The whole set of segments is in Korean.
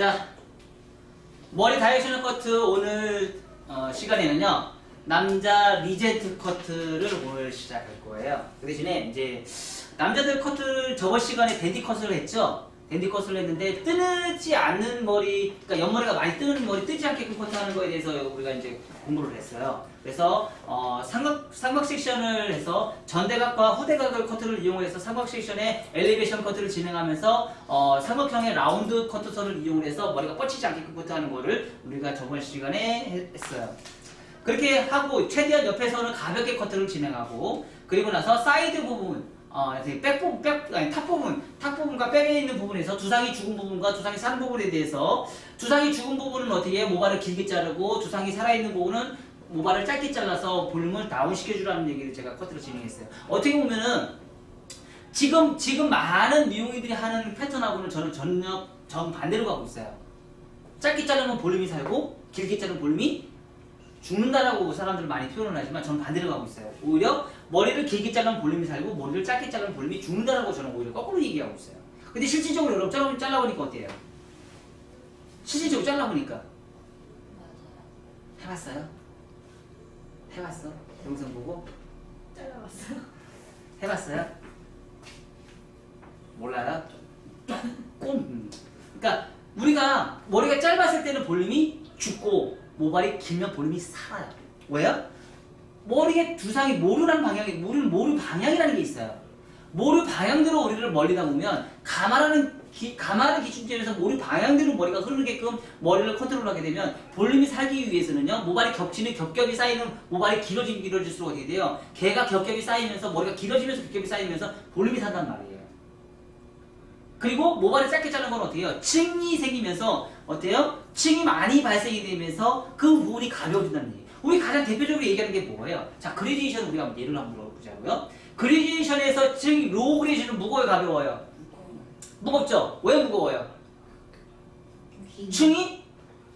자, 머리 다이렉셔널 커트 오늘 어, 시간에는요 남자 리젠트 커트를 오늘 시작할 거예요. 그 대신에 이제 남자들 커트를 저번 시간에 댄디 컷을 했죠. 댄디 컷을 했는데 뜨지 않는 머리, 그러니까 옆머리가 많이 뜨는 머리 뜨지 않게끔 커트하는 거에 대해서 우리가 이제 공부를 했어요. 그래서 어, 삼각 삼각 섹션을 해서 전대각과 후대각을 커트를 이용해서 삼각 섹션의 엘리베이션 커트를 진행하면서 어, 삼각형의 라운드 커트선을 이용해서 머리가 뻗치지 않게끔 커트하는 거를 우리가 저번 시간에 했- 했어요. 그렇게 하고 최대한 옆에서는 가볍게 커트를 진행하고 그리고 나서 사이드 부분 어, 이제 백 부분, 백, 아니, 탑 부분, 탑 부분과 백에 있는 부분에서 두상이 죽은 부분과 두상이 산 부분에 대해서 두상이 죽은 부분은 어떻게 해? 모발을 길게 자르고 두상이 살아있는 부분은 모발을 짧게 잘라서 볼륨을 다운 시켜주라는 얘기를 제가 커트를 진행했어요. 어떻게 보면은 지금 지금 많은 미용이들이 하는 패턴하고는 저는 전혀 정 반대로 가고 있어요. 짧게 자르면 볼륨이 살고 길게 자르면 볼륨이 죽는다라고 사람들 많이 표현을 하지만 저는 반대로 가고 있어요. 오히려 머리를 길게 자르면 볼륨이 살고 머리를 짧게 자르면 볼륨이 죽는다라고 저는 오히려 거꾸로 얘기하고 있어요. 근데 실질적으로 여러분 잘라, 잘라보니까 어때요? 실질적으로 잘라보니까 해봤어요? 해봤어? 영상 보고? 잘라봤어요. 해봤어요? 몰라요? 조금. 그러니까 우리가 머리가 짧았을 때는 볼륨이 죽고 모발이 길면 볼륨이 살아요. 왜요? 머리의 두상이 모르는 방향이 모르는 모르 방향이라는 게 있어요. 모르 방향대로 머리를 멀리다 보면 가마라는 기, 가마를 기준점에서 모르 방향대로 머리가 흐르게끔 머리를 컨트롤하게 되면 볼륨이 살기 위해서는요 모발이 겹치는 겹겹이 쌓이는 모발이 길어지면 길어질수록 어떻게 돼요? 개가 겹겹이 쌓이면서 머리가 길어지면서 겹겹이 쌓이면서 볼륨이 산단 말이에요. 그리고 모발을 짧게 자른 건 해요? 층이 생기면서 어때요? 층이 많이 발생이 되면서 그 부분이 가벼워진다는 얘기예요. 우리 가장 대표적으로 얘기하는 게 뭐예요? 자, 그레디에이션 우리가 한번 예를 한번 들어보자고요. 그레디에이션에서 층 로우 그레디에이션은 무거워요, 가벼워요? 무겁죠? 왜 무거워요? 층이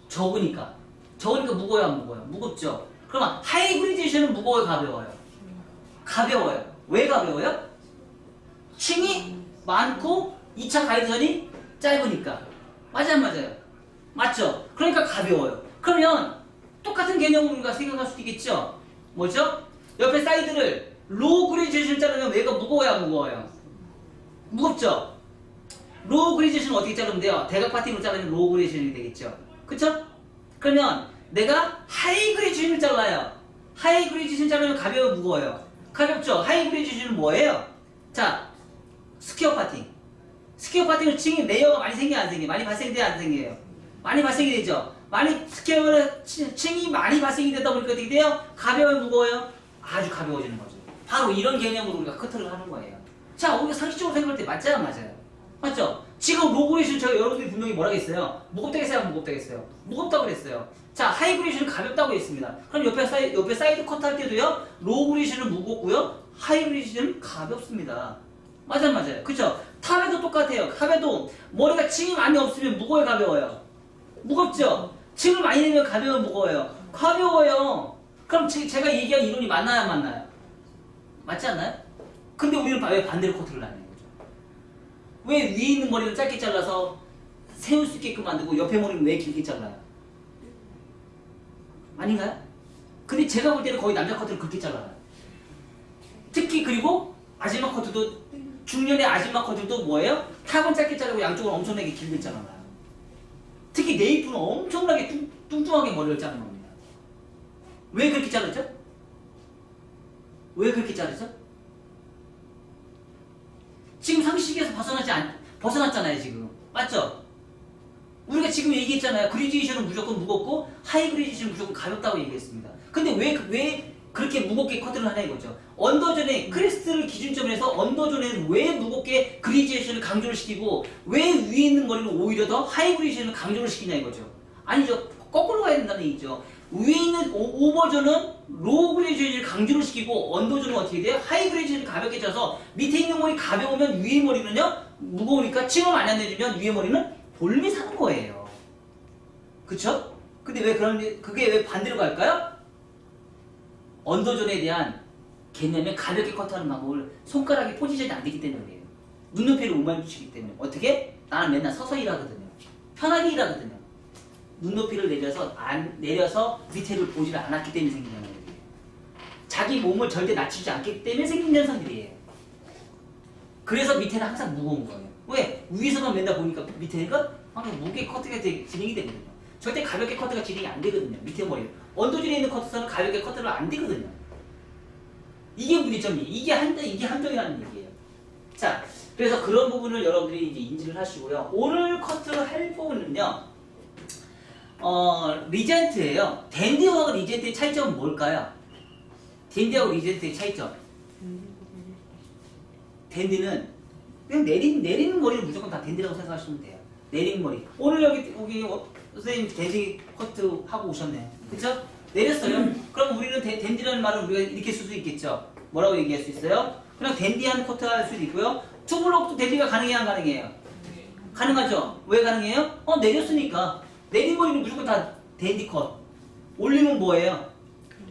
적으니까. 적으니까 무거워요, 안 무거워요? 무겁죠? 그러면 하이 그레디에이션은 무거워요, 가벼워요? 가벼워요. 왜 가벼워요? 층이 많고 2차 가이드선이 짧으니까. 맞아요, 안 맞아요? 맞죠? 그러니까 가벼워요. 그러면 똑같은 개념으로 생각할 수도 있겠죠? 뭐죠? 옆에 사이드를 로우 그레디에이션 자르면 왜가 무거워요, 안 무거워요? 무겁죠? 그레디에이션은 어떻게 자르면 돼요? 대각 파팅으로 자르면 로우 그레디에이션이 되겠죠? 그쵸? 그러면 내가 하이 그레디에이션을 잘라요. 하이 그레디에이션 자르면 가벼워요, 무거워요? 가볍죠? 하이 그레디에이션은 뭐예요? 자, 스퀘어 파팅. 스퀘어 파팅은 층이 레이어가 많이 생겨 안 생겨? 많이 발생돼요 안 생겨요? 많이 발생이 되죠. 많이 스퀘어 층- 층이 많이 발생이 되다 보니까 어떻게 돼요? 가벼워요 무거워요? 아주 가벼워지는 거죠. 바로 이런 개념으로 우리가 커트를 하는 거예요. 자, 우리가 상식적으로 생각할 때 맞아요 안 맞아요? 맞죠? 지금 로그레이션 제가 여러분들이 분명히 뭐라 했어요? 무겁다고 했어요 안 무겁다고 했어요? 무겁다고 그랬어요. 자, 하이그레이션은 가볍다고 했습니다. 그럼 옆에 사이, 옆에 사이드 컷 할 때도요, 로그레이션은 무겁고요, 하이그레이션은 가볍습니다. 맞아요, 맞아요. 그쵸? 탑에도 똑같아요. 탑에도 머리가 층이 많이 없으면 무거워요, 가벼워요? 무겁죠? 층을 많이 내면 가벼워요, 무거워요? 가벼워요. 그럼 제, 제가 얘기한 이론이 맞나요, 안 맞나요? 맞지 않나요? 근데 우리는 왜 반대로 커트를 하는 거죠? 왜 위에 있는 머리를 짧게 잘라서 세울 수 있게끔 만들고 옆에 머리는 왜 길게 잘라요? 아닌가요? 근데 제가 볼 때는 거의 남자 커트를 그렇게 잘라요. 특히 그리고 아줌마 커트도 중년의 아줌마 커트도 뭐예요? 탑은 짧게 자르고 양쪽은 엄청나게 길게 잘라놔요. 특히 네이프는 엄청나게 뚱, 뚱뚱하게 머리를 자르는 겁니다. 왜 그렇게 자르죠? 왜 그렇게 자르죠? 지금 상식에서 벗어나지 않, 벗어났잖아요, 지금. 맞죠? 우리가 지금 얘기했잖아요. 그리지에이션은 무조건 무겁고, 하이 그리지에이션은 무조건 가볍다고 얘기했습니다. 근데 왜, 왜 그렇게 무겁게 커트를 하냐 이거죠. 언더존에, 크레스트를 기준점으로 해서 언더존에는 왜 무겁게 그리지에이션을 강조를 시키고, 왜 위에 있는 머리는 오히려 더 하이 그리지에이션을 강조를 시키냐 이거죠. 아니죠. 거꾸로 가야 된다는 얘기죠. 위에 있는 오, 오버존은 로우 그레이션을 강조를 시키고 언더존은 어떻게 돼요? 하이 그레이션을 가볍게 쳐서 밑에 있는 머리 가벼우면 위에 머리는요 무거우니까 많이 안 내주면 위에 머리는 볼륨이 사는 거예요. 그쵸? 근데 왜 그런 게- 그게 왜 반대로 갈까요? 언더존에 대한 개념에 가볍게 커트하는 방법을 손가락이 포지션이 안 되기 때문이에요. 눈높이를 못 맞추기 때문에 어떻게? 나는 맨날 서서 일하거든요. 편하게 일하거든요. 눈높이를 내려서 안 내려서 밑에를 보지를 않았기 때문에 생긴 현상들이에요. 자기 몸을 절대 낮추지 않기 때문에 생긴 현상들이에요. 그래서 밑에는 항상 무거운 거예요. 왜? 위에서만 맨날 보니까 밑에가 항상 무게 커트가 되- 진행이 되거든요. 절대 가볍게 커트가 진행이 안 되거든요. 밑에 머리. 언더줄에 있는 커트선은 가볍게 커트가 안 되거든요. 이게 문제점이에요. 이게 한 이게 함정이라는 얘기예요. 자, 그래서 그런 부분을 여러분들이 이제 인지를 하시고요. 오늘 커트를 할 부분은요. 어, 리젠트예요. 댄디하고 리젠트의 차이점은 뭘까요? 댄디하고 리젠트의 차이점. 댄디는 그냥 내린 내리는 머리를 무조건 다 댄디라고 생각하시면 돼요. 내리는 머리. 오늘 여기 여기 어, 선생님 댄디 커트 하고 오셨네. 그쵸? 내렸어요. 그럼 우리는 댄- 댄디라는 말을 우리가 이렇게 쓸 수 있겠죠. 뭐라고 얘기할 수 있어요? 그냥 댄디한 커트 할 수도 있고요. 투블럭도 댄디가 가능해야 안 가능해요? 가능하죠. 왜 가능해요? 어 내렸으니까 내린 머리는 무조건 다 댄디 컷. 올리면 뭐예요?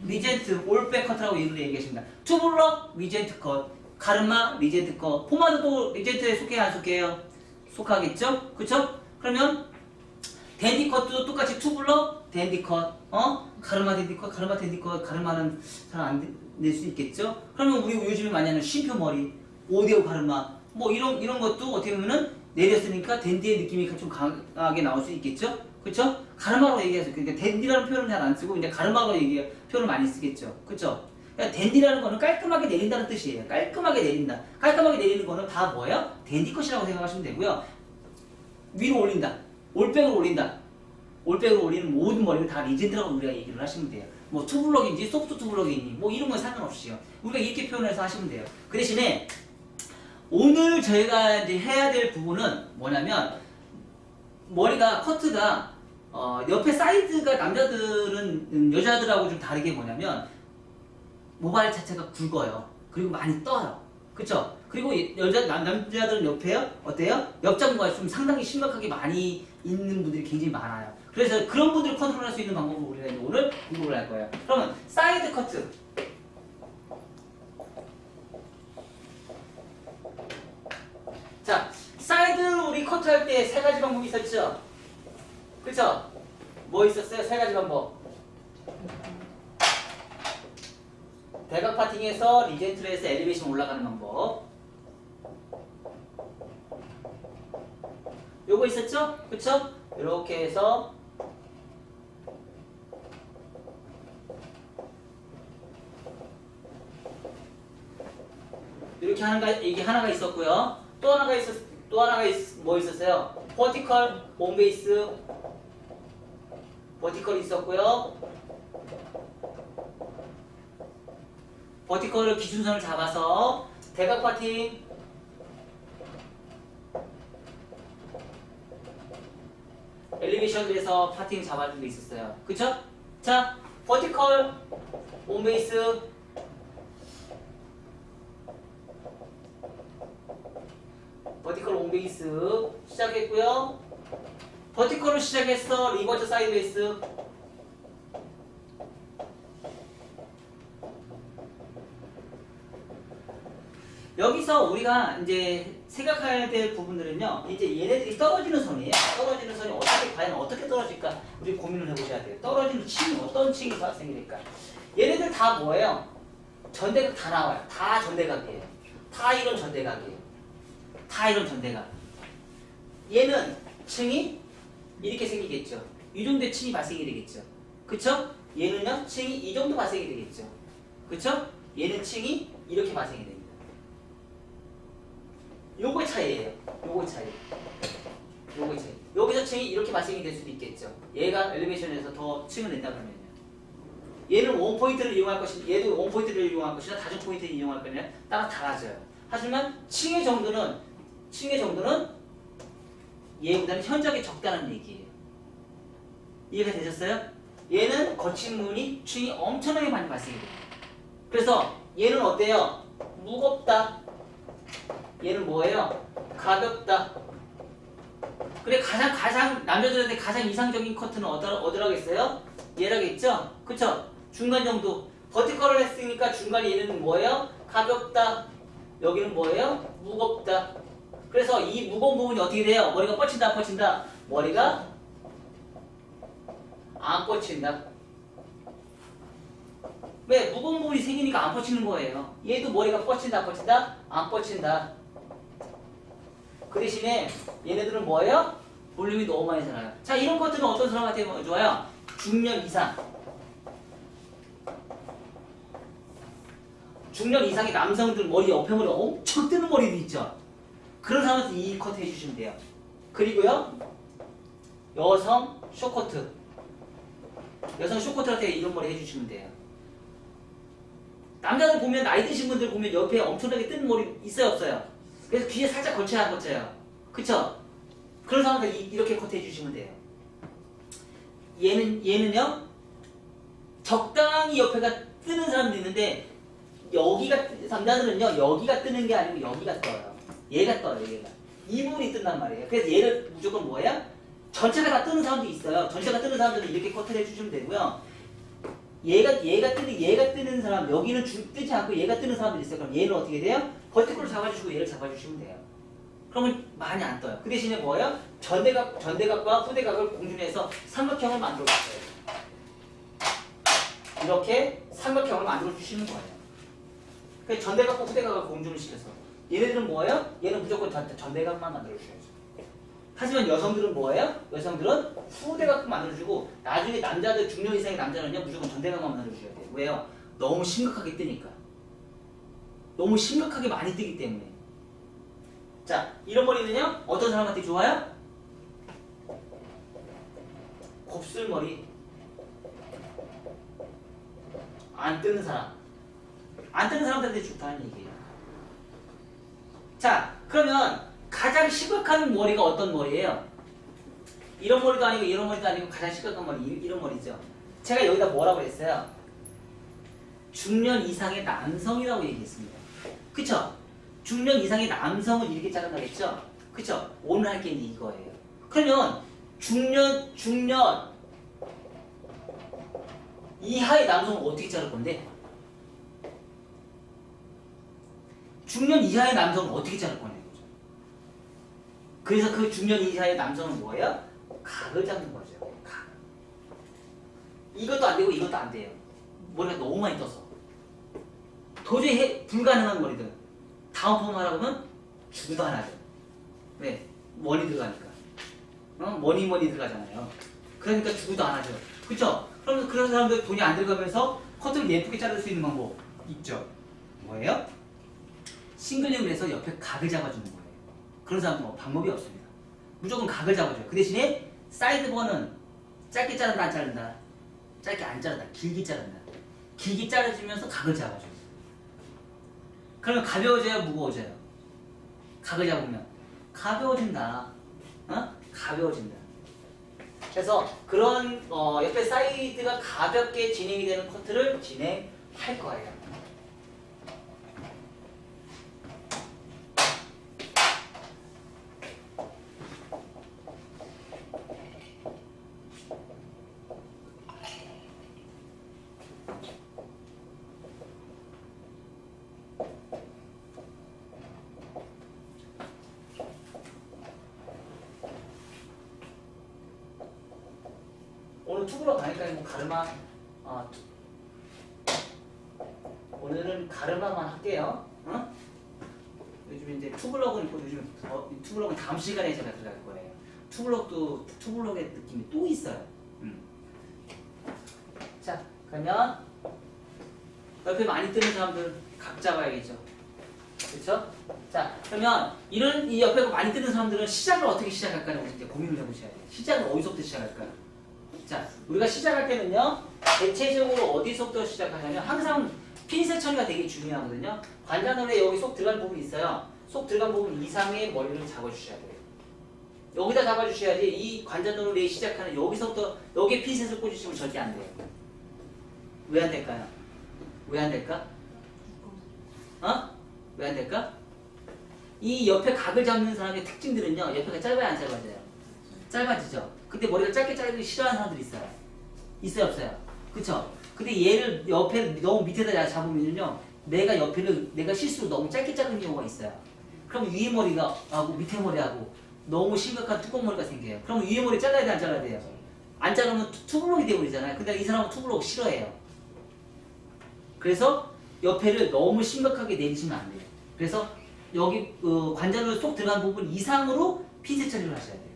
리젠트 올백 커트라고 이름을 얘기하십니다. 투블럭 리젠트 컷, 가르마 리젠트 컷, 포마드도 리젠트에 속해 안 속해요? 속하겠죠? 그쵸? 그러면 댄디 컷도 똑같이 투블럭 댄디 컷, 어? 가르마 댄디 컷, 가르마 댄디 컷, 가르마는 잘 안 낼 수 있겠죠? 그러면 우리 요즘에 많이 하는 쉼표 머리, 오데오 가르마, 뭐 이런 이런 것도 어떻게 보면은 내렸으니까 댄디의 느낌이 좀 강하게 나올 수 있겠죠? 그쵸? 가르마로 얘기해서 그러니까 댄디라는 표현을 잘안 쓰고 이제 가르마로 얘기 표현을 많이 쓰겠죠. 그쵸? 그러니까 댄디라는 거는 깔끔하게 내린다는 뜻이에요. 깔끔하게 내린다. 깔끔하게 내리는 거는 다 뭐예요? 댄디 컷이라고 생각하시면 되고요. 위로 올린다. 올백으로 올린다. 올백으로 올리는 모든 머리를 다 리젠트라고 우리가 얘기를 하시면 돼요. 뭐 투블럭인지 소프트 투블럭인지 뭐 이런 건 상관없이요. 우리가 이렇게 표현해서 하시면 돼요. 그 대신에 오늘 저희가 이제 해야 될 부분은 뭐냐면 머리가 커트가 어, 옆에 사이즈가 남자들은 음, 여자들하고 좀 다르게 뭐냐면 모발 자체가 굵어요. 그리고 많이 떠요. 그쵸? 그리고 이- 여자 남, 남자들은 옆에요 어때요? 옆장부가 좀 상당히 심각하게 많이 있는 분들이 굉장히 많아요. 그래서 그런 분들을 컨트롤할 수 있는 방법을 우리가 이제 오늘 공부를 할 거예요. 그러면 사이드 커트. 자, 사이드 우리 커트할 때 세 가지 방법이 있었죠? 그쵸? 뭐 있었어요? 세 가지 방법. 대각 파팅에서 리젠트로 해서 엘리베이션 올라가는 방법. 요거 있었죠? 그쵸? 이렇게 해서 이렇게 하나가 이게 하나가 있었고요. 또 하나가 있었 또 하나가 있, 뭐 있었어요? 버티컬 홈베이스 버티컬이 있었고요. 버티컬을 기준선을 잡아서 대각 파팅 엘리베이션에서 파팅 잡아준 게 있었어요. 그쵸? 자, 버티컬 홈베이스 버티컬 옹베이스 시작했고요. 버티컬로 시작했어. 리버트 사이드 베이스. 여기서 우리가 이제 생각해야 될 부분들은요. 이제 얘네들이 떨어지는 선이에요. 떨어지는 선이 어떻게 과연 어떻게 떨어질까 우리 고민을 해보셔야 돼요. 떨어지는 층이 어떤 층이 발생이 될까? 얘네들 다 뭐예요? 전대각 다 나와요. 다 전대각이에요. 다 이런 전대각이에요. 다 이런 전대각. 얘는 층이 이렇게 생기겠죠. 이 정도의 층이 발생이 되겠죠. 그쵸? 얘는요, 층이 이 정도 발생이 되겠죠. 그쵸? 얘는 층이 이렇게 발생이 됩니다. 요거의 차이예요. 요거의 차이. 요거의 차이. 여기서 층이 이렇게 발생이 될 수도 있겠죠. 얘가 엘리베이션에서 더 층을 낸다 그러면요. 얘는 원 포인트를 이용할 것이, 얘도 원 포인트를 이용할 것이나 다중 포인트를 이용할 거냐 따라 달라져요. 하지만 층의 정도는 층의 정도는 얘보다는 현저하게 적다는 얘기예요. 이해가 되셨어요? 얘는 거친 부분이 층이 엄청나게 많이 발생이 돼요. 그래서 얘는 어때요? 무겁다. 얘는 뭐예요? 가볍다. 그래 가장 가장 남자들한테 가장 이상적인 커트는 어떠, 어디라겠어요? 얘라겠죠? 그쵸? 중간 정도 버티컬을 했으니까 중간에 얘는 뭐예요? 가볍다 여기는 뭐예요? 무겁다 그래서 이 무거운 부분이 어떻게 돼요? 머리가 뻗친다 안 뻗친다? 머리가 안 뻗친다. 왜? 무거운 부분이 생기니까 안 뻗치는 거예요. 얘도 머리가 뻗친다, 안 뻗친다? 안 뻗친다. 그 대신에 얘네들은 뭐예요? 볼륨이 너무 많이 살아요. 자, 이런 것들은 어떤 사람한테 뭐 좋아요? 중년 이상. 중년 이상의 남성들 머리 옆에 머리 엄청 뜨는 머리도 있죠. 그런 사람한테 이 커트 해주시면 돼요. 그리고요, 여성 쇼커트. 여성 쇼커트한테 이런 머리 해주시면 돼요. 남자들 보면 나이 드신 분들 보면 옆에 엄청나게 뜨는 머리 있어요 없어요? 그래서 귀에 살짝 걸쳐야 걸쳐요. 그쵸? 그런 이- 이렇게 커트 해 주시면 돼요. 얘는 얘는요 적당히 옆에가 뜨는 사람도 있는데 여기가 남자들은요 여기가 뜨는 게 아니고 여기가 떠요. 얘가 떠요 얘가 이 부분이 뜬단 말이에요. 그래서 얘를 무조건 뭐야? 전체가 다 뜨는 사람도 있어요. 전체가 뜨는 사람들은 이렇게 커트를 해주시면 되고요. 얘가 얘가 뜨는 얘가 뜨는 사람 여기는 주, 뜨지 않고 얘가 뜨는 사람들이 있어요. 그럼 얘는 어떻게 돼요? 버티컬을 잡아주시고 얘를 잡아주시면 돼요. 그러면 많이 안 떠요. 그 대신에 뭐예요? 전대각 전대각과 후대각을 공준해서 삼각형을 만들어 주세요. 이렇게 삼각형을 만들어 주시는 거예요. 그 전대각과 후대각을 공준을 시켜서 얘네들은 뭐예요? 얘는 무조건 전, 전대각만 만들어 주셔야죠. 하지만 여성들은 뭐예요? 여성들은 후대각만 만들어주고 나중에 남자들 중년 이상의 남자는요 무조건 전대각만 만들어주셔야 돼요. 왜요? 너무 심각하게 뜨니까. 너무 심각하게 많이 뜨기 때문에. 자, 이런 머리는요 어떤 사람한테 좋아요? 곱슬머리 안 뜨는 사람 안 뜨는 사람들한테 좋다는 얘기예요. 자, 그러면 가장 심각한 머리가 어떤 머리예요? 이런 머리도 아니고 이런 머리도 아니고 가장 심각한 머리 이- 이런 머리죠. 제가 여기다 뭐라고 했어요? 중년 이상의 남성이라고 얘기했습니다. 그쵸? 중년 이상의 남성은 이렇게 자른다고 했죠? 그쵸? 오늘 할 게 이거예요. 그러면 중년 중년 이하의 남성은 어떻게 자를 건데? 중년 이하의 남성은 어떻게 자를 거냐는 거죠. 그래서 그 중년 이하의 남성은 뭐예요? 각을 잡는 거죠. 각. 이것도 안 되고 이것도 안 돼요. 머리가 너무 많이 떠서. 도저히 해, 불가능한 머리들. 다운 펌 하라고 하면 죽어도 안 하죠. 왜? 머리 들어가니까. 어? 머니 머니 들어가잖아요. 그러니까 죽어도 안 하죠. 그쵸? 그러면서 그런 사람들 돈이 안 들어가면서 커트를 예쁘게 자를 수 있는 방법 있죠. 뭐예요? 싱글링을 해서 옆에 각을 잡아주는 거예요. 그런 사람은 뭐 방법이 없습니다. 무조건 각을 잡아줘요. 그 대신에 사이드버는 짧게 자른다 안 자른다. 짧게 안 자른다. 길게 자른다. 길게 자르주면서 각을 잡아줘요. 그러면 가벼워져요? 무거워져요? 각을 잡으면 가벼워진다. 어? 가벼워진다. 그래서 그런 어, 옆에 사이드가 가볍게 진행이 되는 커트를 진행할 거예요. 투구로 가니까 뭐 가르마 아, 투- 오늘은 가르마만 할게요. 어? 요즘 이제 투블럭은 있고 요즘 어, 이 투블럭은 다음 시간에 제가 들어갈 거예요. 투블럭도 투블럭의 느낌이 또 있어요. 음. 자 그러면 옆에 많이 뜨는 사람들 각 잡아야겠죠. 그렇죠? 자 그러면 이런 이 옆에 많이 뜨는 사람들은 시작을 어떻게 시작할까요? 이제 고민을 해보셔야 돼요. 시작을 어디서부터 시작할까요? 자, 우리가 시작할 때는요, 대체적으로 어디서부터 시작하냐면, 항상 핀셋 처리가 되게 중요하거든요. 관자놀에 여기 쏙 들어간 부분이 있어요. 속 들어간 부분 이상의 머리를 잡아주셔야 돼요. 여기다 잡아주셔야지 이 관자놀에 시작하는 여기서부터 여기에 핀셋을 꽂으시면 절대 안 돼요. 왜 안 될까요? 왜 안 될까? 어? 왜 안 될까? 이 옆에 각을 잡는 사람의 특징들은요, 옆에가 짧아야 안 짧아져요? 짧아지죠. 근데 머리가 짧게 자르기 싫어하는 사람들이 있어요. 있어요, 없어요? 그쵸? 근데 얘를 옆에 너무 밑에다 잡으면요, 내가 옆에를 내가 실수로 너무 짧게 자르는 경우가 있어요. 그럼 위에 머리가 하고 밑에 머리하고 너무 심각한 뚜껑머리가 생겨요. 그럼 위에 머리 잘라야 돼, 안 잘라야 돼요? 안 자르면 투- 투블럭이 되어버리잖아요. 근데 이 사람은 투블럭 싫어해요. 그래서 옆에를 너무 심각하게 내리시면 안 돼요. 그래서 여기 어, 관자놀 쏙 들어간 부분 이상으로 핀셋 처리를 하셔야 돼요.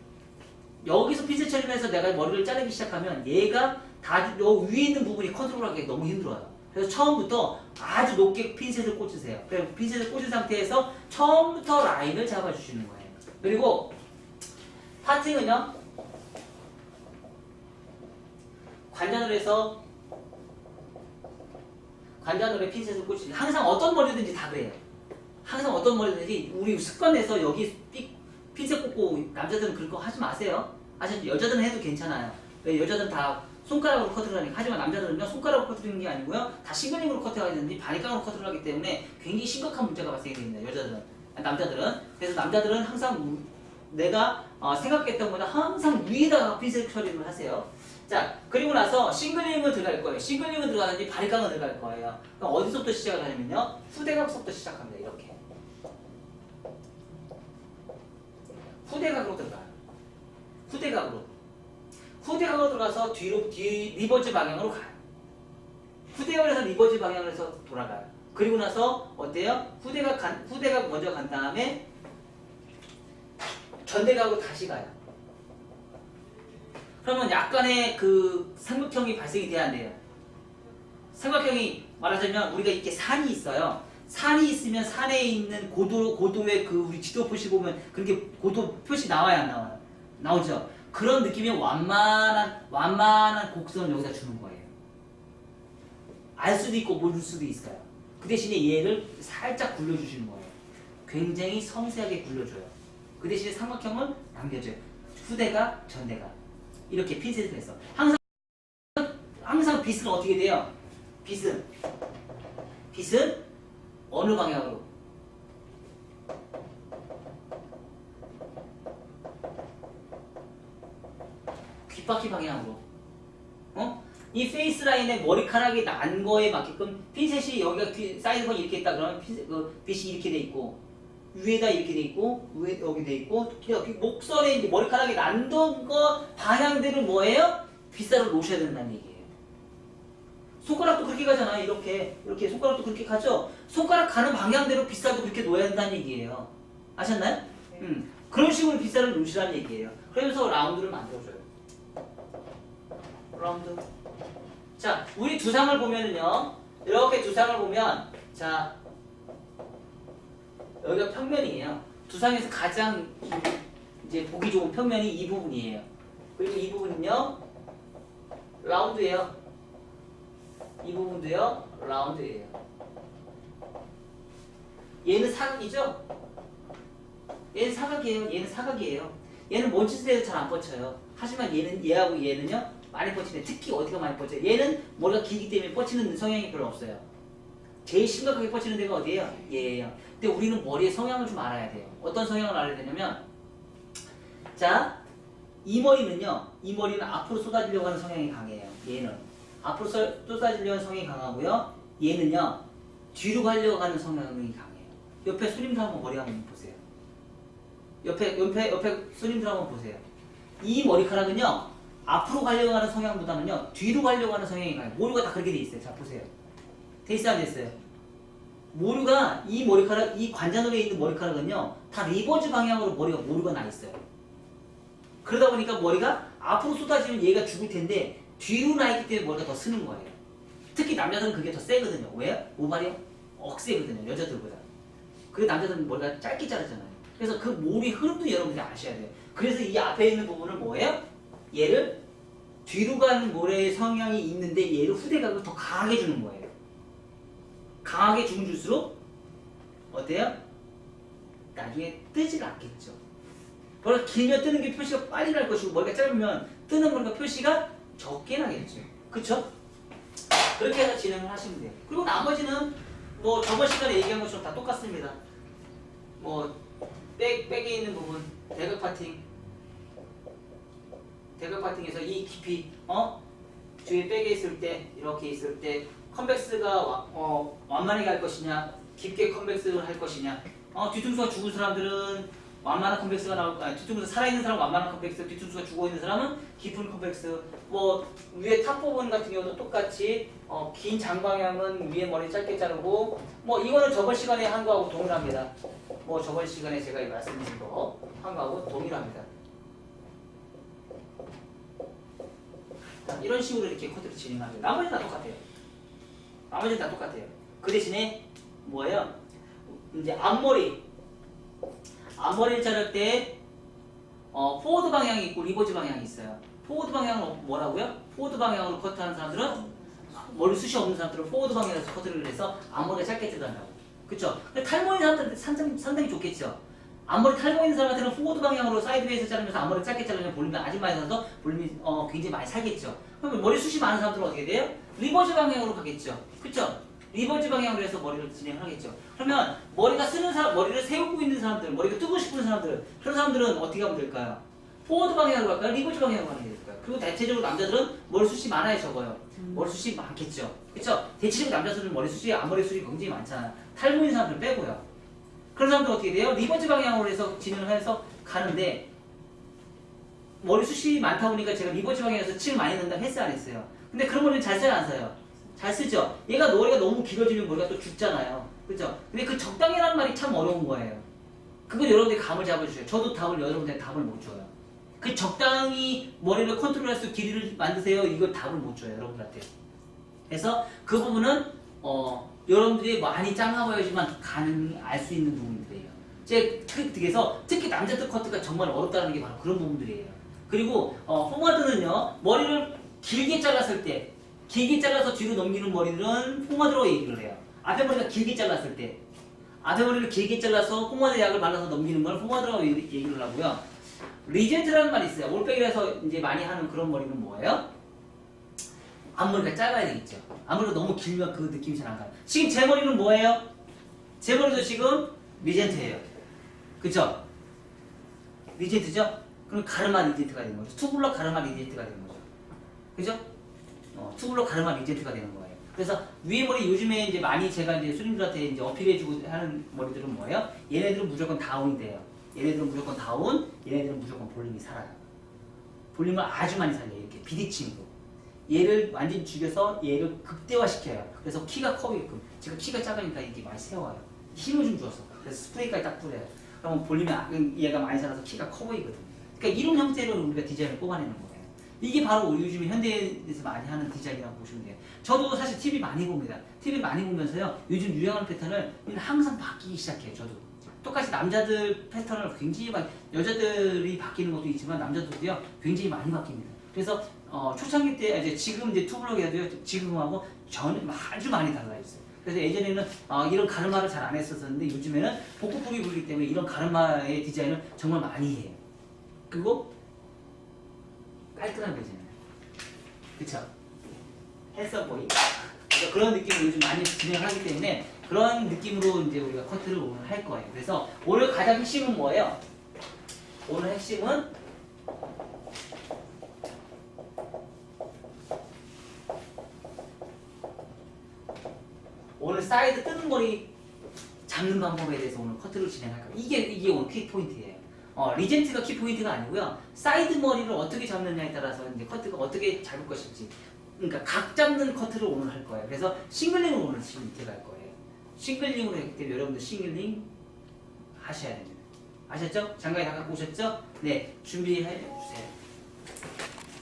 여기서 핀셋 처리를 해서 내가 머리를 자르기 시작하면 얘가 다 여기 위에 있는 부분이 컨트롤하기 너무 힘들어요. 그래서 처음부터 아주 높게 핀셋을 꽂으세요. 그리고 핀셋을 꽂은 상태에서 처음부터 라인을 잡아주시는 거예요. 그리고 파팅은요. 관자놀에서 관자놀에 핀셋을 꽂으시 항상 어떤 머리든지 다 그래요. 항상 어떤 머리든지 우리 습관에서 여기 삐- 핀셋 꽂고 남자들은 그런 거 하지 마세요. 아시죠? 여자들은 해도 괜찮아요. 왜 여자들은 다 손가락으로 커트를 하니까. 하지만 남자들은요 손가락으로 커트하는 게 아니고요 다 싱글링으로 커트하게 되는데 바리깡으로 커트를 하기 때문에 굉장히 심각한 문제가 발생이 됩니다 여자들은. 남자들은. 그래서 남자들은 항상 우- 내가 어, 생각했던 것보다 항상 위에다가 핀셋 처리를 하세요. 자 그리고 나서 싱글링을 들어갈 거예요. 싱글링은 들어가든지 바리깡은 들어갈 거예요. 그럼 어디서부터 시작을 하냐면요. 후대각서부터 시작합니다 이렇게 후대각으로 들어가요 후대각으로 후대각으로 들어가서 뒤로 뒤 리버즈 방향으로 가요. 후대각에서 리버즈 방향으로 해서 돌아가요. 그리고 나서 어때요? 후대각 간, 후대각 먼저 간 다음에 전대각으로 다시 가요. 그러면 약간의 그 삼각형이 발생이 돼야 안 돼요. 삼각형이 말하자면 우리가 이렇게 산이 있어요. 산이 있으면 산에 있는 고도 고도의 그 우리 지도 표시 보면 그렇게 고도 표시 나와야 안 나와요? 나오죠. 그런 느낌의 완만한 완만한 곡선을 여기다 주는 거예요. 알 수도 있고 모를 수도 있어요. 그 대신에 얘를 살짝 굴려주시는 거예요. 굉장히 섬세하게 굴려줘요. 그 대신에 삼각형은 남겨줘요. 후대가 전대가 이렇게 핀셋을 해서 항상 항상 빗은 어떻게 돼요? 빗은 빗은 어느 방향으로? 귓바퀴 방향으로. 어? 이 페이스 라인에 머리카락이 난 거에 맞게끔 핀셋이 여기가 귀, 사이드가 이렇게 있다 그러면 핀셋, 그 빛이 이렇게 돼 있고 위에다 이렇게 돼 있고 위에 여기 돼 있고 목선에 이제 머리카락이 난던 거 방향대로 뭐예요? 빗살을 놓으셔야 된다는 얘기예요. 손가락도 그렇게 가잖아요. 이렇게 이렇게 손가락도 그렇게 가죠. 손가락 가는 방향대로 빗살도 그렇게 놓아야 된다는 얘기예요. 아셨나요? 음 그런 식으로 빗살을 놓으시라는 얘기예요. 그러면서 라운드를 만들어줘요. 라운드. 자, 우리 두 상을 보면은요. 이렇게 두 상을 보면 자 여기가 평면이에요. 두 상에서 가장 이제 보기 좋은 평면이 이 부분이에요. 그리고 이 부분은요. 라운드예요. 이 부분도요. 라운드예요. 얘는 사각이죠? 얘는 사각이에요. 얘는 사각이에요. 얘는 먼 짓을 해도 잘안 뻗쳐요. 하지만 얘는 얘하고 얘는요 많이 뻗치네. 특히 어디가 많이 뻗쳐요? 얘는 머리가 길기 때문에 뻗치는 성향이 별로 없어요. 제일 심각하게 뻗치는 데가 어디예요? 얘예요. 근데 우리는 머리의 성향을 좀 알아야 돼요. 어떤 성향을 알아야 되냐면 자, 이 머리는요. 이 머리는 앞으로 쏟아지려고 하는 성향이 강해요. 얘는 앞으로 쏟- 쏟아지려고 하는 성향이 강하고요. 얘는요. 뒤로 가려고 하는 성향이 강해요. 옆에 수림들 한번 머리 한번 보세요. 옆에 옆에 옆에 손님들 한번 보세요. 이 머리카락은요 앞으로 가려고 하는 성향보다는요 뒤로 가려고 하는 성향이 강해요. 모류가 다 그렇게 돼 있어요. 자 보세요. 돼 있어 안 됐어요? 모류가 이 머리카락 이 관자놀에 있는 머리카락은요 다 리버즈 방향으로 머리가 모류가 나 있어요. 그러다 보니까 머리가 앞으로 쏟아지면 얘가 죽을 텐데 뒤로 나 있기 때문에 머리가 더 쓰는 거예요. 특히 남자들은 그게 더 세거든요. 왜? 모발이 억세거든요. 여자들보다. 그리고 남자들은 머리가 짧게 자르잖아요. 그래서 그 모리 흐름도 여러분들이 아셔야 돼요. 그래서 이 앞에 있는 부분은 뭐예요? 얘를 뒤로 가는 모래의 성향이 있는데 얘를 후대각을 더 강하게 주는 거예요. 강하게 주면 줄수록 어때요? 나중에 뜨질 않겠죠. 머리가 길면 뜨는 게 표시가 빨리 날 것이고 머리가 짧으면 뜨는 머리가 표시가 적게 나겠죠. 그쵸? 그렇게 해서 진행을 하시면 돼요. 그리고 나머지는 뭐 저번 시간에 얘기한 것처럼 다 똑같습니다. 뭐 백, 백에 있는 부분 대각 파팅 대각 파팅에서 이 깊이 어 뒤에 백에 있을 때 이렇게 있을 때 컨벡스가 와- 어, 완만하게 할 것이냐 깊게 컨벡스를 할 것이냐 어 뒤통수가 죽은 사람들은 완만한 컴플렉스가 나올 아니, 뒤통수 살아있는 사람은 완만한 컴플렉스, 뒤통수가 죽어 있는 사람은 깊은 컴플렉스. 뭐 위에 탑 부분 같은 경우도 똑같이 어, 긴 장방향은 위에 머리 짧게 자르고 뭐 이거는 저번 시간에 한 거하고 동일합니다. 뭐 저번 시간에 제가 말씀드린 거한 거하고 동일합니다. 자, 이런 식으로 이렇게 코드를 진행하죠. 나머지는 다 똑같아요. 나머지는 다 똑같아요. 그 대신에 뭐예요? 이제 앞머리 앞머리를 자를 때 어, 포워드 방향이 있고 리버즈 방향이 있어요. 포워드 방향은 뭐라고요? 포워드 방향으로 커트하는 사람들은 머리 숱이 없는 사람들은 포워드 방향에서 커트를 해서 앞머리가 짧게 자른다고. 그쵸? 근데 탈모 있는 사람들은 상당히, 상당히 좋겠죠? 앞머리 탈모 있는 사람한테는 포워드 방향으로 사이드웨이에서 자르면서 앞머리 짧게 자르면 볼륨이 아주 많이 나서 볼륨이 어, 굉장히 많이 살겠죠. 그러면 머리 숱이 많은 사람들은 어떻게 돼요? 리버즈 방향으로 가겠죠. 그쵸? 리버즈 방향으로 해서 머리를 진행하겠죠. 그러면 머리가 쓰는 사람, 머리를 세우고 있는 사람들, 머리가 뜨고 싶은 사람들, 그런 사람들은 어떻게 하면 될까요? 포워드 방향으로 갈까요? 리버즈 방향으로 가는 게 될까요? 그리고 대체적으로 남자들은 머리숱이 많아야 적어요. 머리숱이 많겠죠. 그쵸? 대체적으로 남자들은 머리숱이, 앞머리 숱이 굉장히 많잖아요. 탈모 있는 사람들 빼고요. 그런 사람들 어떻게 돼요? 리버즈 방향으로 해서 진행을 해서 가는데 머리숱이 많다 보니까 제가 리버즈 방향에서 칠 많이 넣는다고 했어요 안 했어요? 근데 그런 머리는 잘 써요 안 써요? 잘 쓰죠? 얘가 머리가 너무 길어지면 머리가 또 죽잖아요. 그죠? 근데 그 적당이라는 말이 참 어려운 거예요. 그걸 여러분들이 감을 잡아주세요. 저도 답을 여러분들한테 답을 못 줘요. 그 적당히 머리를 컨트롤할 수 길이를 만드세요. 이걸 답을 못 줘요 여러분들한테. 그래서 그 부분은 어, 여러분들이 많이 짱아 보여지만 가능 알수 있는 부분들이에요. 제 그래서 특히 남자들 커트가 정말 어렵다는 게 바로 그런 부분들이에요. 그리고 어, 포마드는요 머리를 길게 잘랐을 때 길게 잘라서 뒤로 넘기는 머리들은 포마드로 얘기를 해요. 앞에 머리가 길게 잘랐을 때 앞에 머리를 길게 잘라서 포마드 약을 발라서 넘기는 걸 얘기- 얘기를 하고요. 리젠트라는 말이 있어요. 올백이라서 이제 많이 하는 그런 머리는 뭐예요? 앞머리가 짧아야 되겠죠. 앞머리가 너무 길면 그 느낌이 잘 안 가요. 지금 제 머리는 뭐예요? 제 머리도 지금 리젠트예요. 그쵸? 리젠트죠? 그럼 가르마 리젠트가 되는 거죠. 투블럭 가르마 리젠트가 되는 거죠. 그죠? 어, 투블럭 가르마 리젠트가 되는 거예요. 그래서 위에 머리 요즘에 이제 많이 제가 이제 수님들한테 이제 어필해주고 하는 머리들은 뭐예요? 얘네들은 무조건 다운이 돼요. 얘네들은 무조건 다운, 얘네들은 무조건 볼륨이 살아요. 볼륨을 아주 많이 살려요. 이렇게 비대칭으로. 얘를 완전히 죽여서 얘를 극대화시켜요. 그래서 키가 커게끔. 제가 키가 작으니까 이렇게 많이 세워요. 힘을 좀 줘서. 그래서 스프레이까지 딱 뿌려요. 그러면 볼륨이 아- 얘가 많이 살아서 키가 커 보이거든요. 그러니까 이런 형태로 우리가 디자인을 뽑아내는 거예요. 이게 바로 요즘 현대에서 많이 하는 디자인이라고 보시면 돼요. 저도 사실 TV 많이 봅니다. TV 많이 보면서요. 요즘 유행하는 패턴을 항상 바뀌기 시작해요. 저도. 똑같이 남자들 패턴을 굉장히 많이 여자들이 바뀌는 것도 있지만 남자들도요 굉장히 많이 바뀝니다. 그래서 어, 초창기 때 이제 지금 이제 투블럭에도 지금하고 전 아주 많이 달라 있어요. 그래서 예전에는 어, 이런 가르마를 잘 안 했었는데 요즘에는 복고풍이 불기 때문에 이런 가르마의 디자인을 정말 많이 해요. 그리고 깔끔한 거잖아요. 그쵸? 헬스 보이. 그래서 그런 느낌을 요즘 많이 진행하기 때문에 그런 느낌으로 이제 우리가 커트를 오늘 할 거예요. 그래서 오늘 가장 핵심은 뭐예요? 오늘 핵심은 오늘 사이드 뜨는 머리 잡는 방법에 대해서 오늘 커트를 진행할 거예요. 이게 이게 오늘 키 포인트예요. 어, 리젠트가 키 포인트가 아니고요. 사이드 머리를 어떻게 잡느냐에 따라서 이제 커트가 어떻게 잡을 것인지. 그러니까 각 잡는 커트를 오늘 할 거예요. 그래서 싱글링을 오늘 지금 밑에 갈 거예요. 싱글링으로 했기 때문에 여러분들 싱글링 하셔야 됩니다. 아셨죠? 장갑에 다 갖고 오셨죠? 네, 준비해 주세요.